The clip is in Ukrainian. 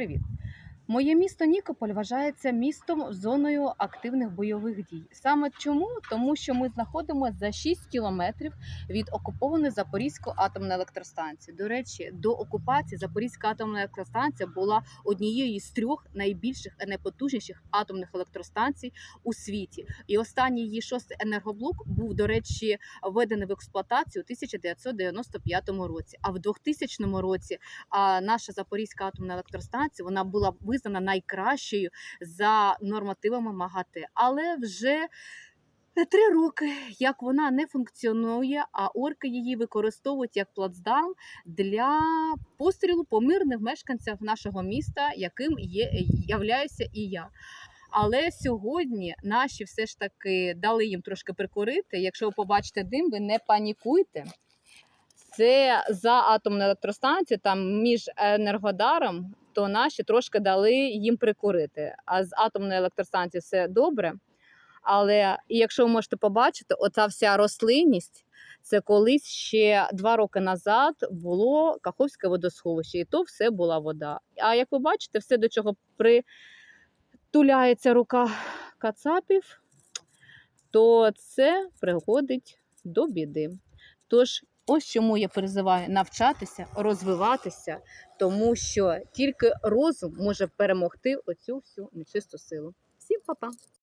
привіт! Моє місто Нікополь вважається містом зоною активних бойових дій. Саме чому? Тому що ми знаходимося за 6 кілометрів від окупованої Запорізької атомної електростанції. До речі, до окупації Запорізька атомна електростанція була однією з трьох найбільших і найпотужніших атомних електростанцій у світі. І останній її шостий енергоблок був, до речі, введений в експлуатацію у 1995 році. А в 2000 році наша Запорізька атомна електростанція вона була визнана найкращою за нормативами МАГАТЕ. Але вже три роки як вона не функціонує, а орки її використовують як плацдарм для пострілу по мирних мешканцях нашого міста, яким є являюся і я. Але сьогодні наші все ж таки дали їм трошки прикурити. Якщо ви побачите дим, ви не панікуйте. Це за атомну електростанцію, там між енергодаром, то наші трошки дали їм прикурити. А з атомної електростанції все добре. Але якщо ви можете побачити, оця вся рослинність, це колись ще два роки назад було Каховське водосховище, і то все була вода. А як ви бачите, все до чого притуляється рука кацапів, то це приходить до біди. Тож, ось чому я призиваю навчатися, розвиватися, тому що тільки розум може перемогти оцю всю нечисту силу. Всім па-па!